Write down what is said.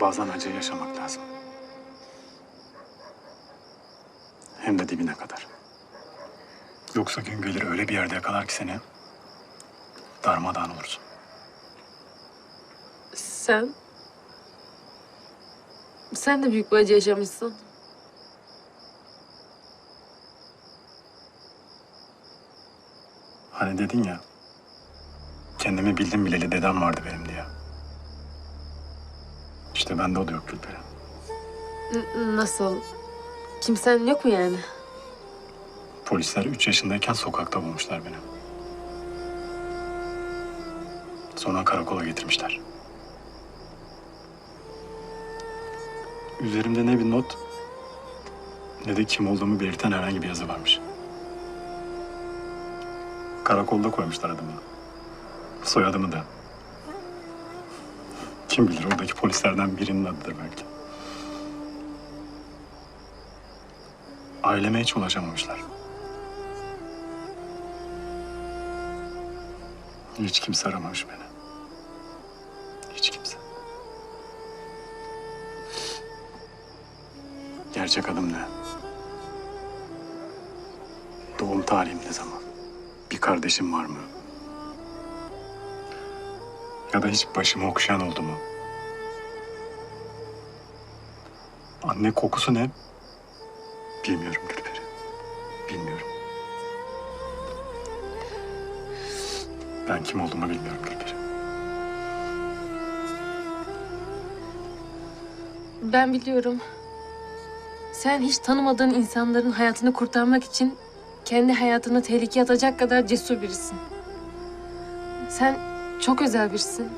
Bazen acıyı yaşamak lazım. Hem de dibine kadar. Yoksa gün gelir öyle bir yerde yakalar ki seni darmadağın olursun. Sen... Sen de büyük bir acı yaşamışsın. Hani dedin ya, kendimi bildim bileli dedem vardı benim diye. İşte bende o da yok Gülperi. N- nasıl? Kimsen yok mu yani? Polisler üç yaşındayken sokakta bulmuşlar beni. Sonra karakola getirmişler. Üzerimde ne bir not ne de kim olduğumu belirten herhangi bir yazı varmış. Karakolda koymuşlar adımı. Soyadımı da. Kim bilir oradaki polislerden birinin adıdır belki. Aileme hiç ulaşamamışlar. Hiç kimse aramamış beni. Hiç kimse. Gerçek adım ne? Doğum tarihim ne zaman? Bir kardeşim var mı? Ya da hiç başımı okşayan oldu mu? Anne kokusu ne? Bilmiyorum Gülperi. Bilmiyorum. Ben kim olduğumu bilmiyorum Gülperi. Ben biliyorum. Sen hiç tanımadığın insanların hayatını kurtarmak için kendi hayatını tehlikeye atacak kadar cesur birisin. Sen çok özel birisin.